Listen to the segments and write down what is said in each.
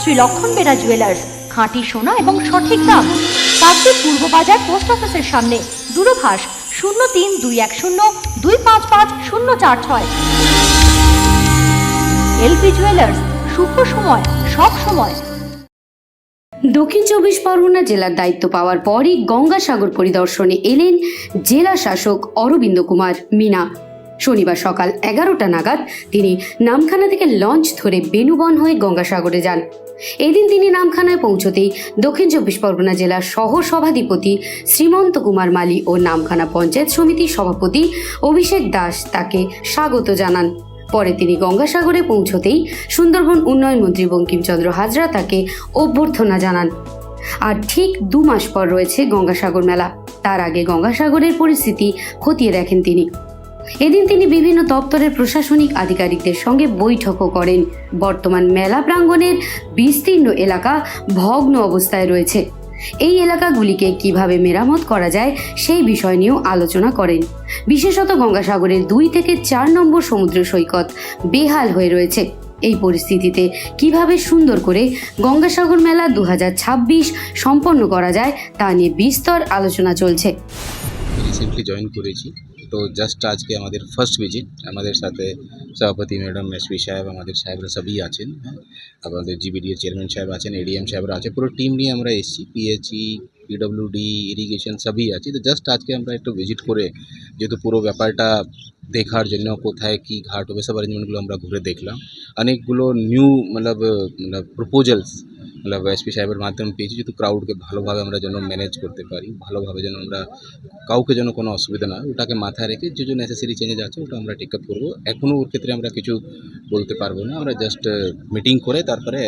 শ্রী লক্ষণ বেরা জুয়েলার্স খাঁটি সোনা এবং সঠিক দাম। কাকদ্বীপ পূর্ব বাজার পোস্ট অফিসের সামনে, দূরভাষ শূন্য তিন দুই এক শূন্য দুই পাঁচ পাঁচ শূন্য চার ছয়। এলপি জুয়েলার্স শুভ সময়, সব সময়। দক্ষিণ চব্বিশ পরগনা জেলার দায়িত্ব পাওয়ার পরই গঙ্গাসাগর পরিদর্শনে এলেন জেলা শাসক অরবিন্দ কুমার মিনা। শনিবার সকাল এগারোটা নাগাদ তিনি নামখানা থেকে লঞ্চ ধরে বেনুবন হয়ে গঙ্গাসাগরে যান। এদিন তিনি নামখানায় পৌঁছতেই দক্ষিণ চব্বিশ পরগনা জেলার সহ সভাধিপতি শ্রীমন্ত কুমার মালি ও নামখানা পঞ্চায়েত সমিতির সভাপতি অভিষেক দাস তাকে স্বাগত জানান। পরে তিনি গঙ্গাসাগরে পৌঁছতেই সুন্দরবন উন্নয়ন মন্ত্রী বঙ্কিমচন্দ্র হাজরা তাকে অভ্যর্থনা জানান। আর ঠিক দু মাস পর রয়েছে গঙ্গাসাগর মেলা। তার আগে গঙ্গাসাগরের পরিস্থিতি খতিয়ে দেখেন তিনি। এদিন তিনি বিভিন্ন দপ্তরের প্রশাসনিক আধিকারিকদের সঙ্গে বৈঠকও করেন। বর্তমান মেলা প্রাঙ্গণের বিস্তীর্ণ এলাকা ভগ্ন অবস্থায় রয়েছে। এই এলাকাগুলিকে কীভাবে মেরামত করা যায় সেই বিষয় নিয়েও আলোচনা করেন। বিশেষত গঙ্গাসাগরের দুই থেকে চার নম্বর সমুদ্র সৈকত বেহাল হয়ে রয়েছে। এই পরিস্থিতিতে কীভাবে সুন্দর করে গঙ্গাসাগর মেলা দু হাজার ছাব্বিশ সম্পন্ন করা যায় তা নিয়ে বিস্তর আলোচনা চলছে। জয়েন করেছি। তো জাস্ট আজকে আমাদের ফার্স্ট ভিজিট আমাদের সাথে সভাপতি ম্যাডাম এসপি সাহেব, আমাদের সাহেবরা সবই আছেন হ্যাঁ। আমাদের জিবিডিএর চেয়ারম্যান সাহেব আছেন এডিএম সাহেবরা আছে, পুরো টিম নিয়ে আমরা এসেছি। পিএইচই পিডব্লিউডি ইরিগেশন সবই আছে। তো জাস্ট আজকে আমরা একটু ভিজিট করে, যেহেতু পুরো ব্যাপারটা দেখার জন্য কোথায় কী ঘাট হবে, সব অ্যারেঞ্জমেন্টগুলো আমরা ঘুরে দেখলাম। অনেকগুলো new Matlab proposals Matlab SP সাহেবের মাধ্যমে পেয়েছি যেহেতু ক্রাউডকে ভালোভাবে আমরা যেন ম্যানেজ করতে পারি, ভালোভাবে যেন আমরা কাউকে যেন কোনো অসুবিধা না ওটাকে মাথায় রেখে যে যে নেসেসারি চেঞ্জেস আছে ওটা আমরা টেক আপ করব। এখনও ওর ক্ষেত্রে আমরা কিছু বলতে পারব না, আমরা জাস্ট মিটিং করে তারপরে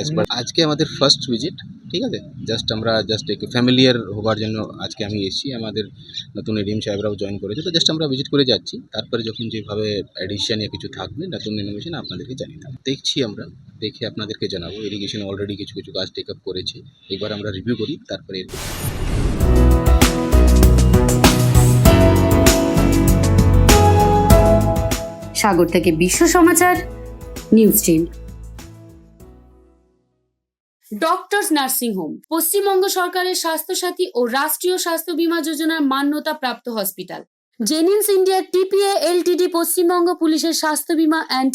আজকে আমাদের ফার্স্ট ভিজিট ঠিক আছে? জাস্ট আমরা জাস্ট একটু ফ্যামিলিয়ার হবার জন্য আজকে আমি এসেছি, আমাদের নতুন এডিএম সাহেবরাও জয়েন করেছে, তো জাস্ট আমরা ভিজিট করে যাচ্ছি। তারপরে যখন যেভাবে অ্যাডিশন কিছু থাকবে, নতুন ইনোভেশন আপনাদেরকে জানিয়ে দেবো। দেখছি আমরা। দেখে আপনাদেরকে জানাব। ইরিগেশন অলরেডি কিছু কিছু কাজ টেক আপ করেছে। এবার আমরা রিভিউ করি তারপরে এরপর সাগর থেকে Bishwa Samachar news team doctors nursing home Paschimbanga সরকারের স্বাস্থ্যসাথী ও রাষ্ট্রীয় স্বাস্থ্য বীমা যোজনার মান্যতা প্রাপ্ত hospital Genins India TPA LTD Paschimbanga পুলিশের স্বাস্থ্য বীমা অ্যান্ড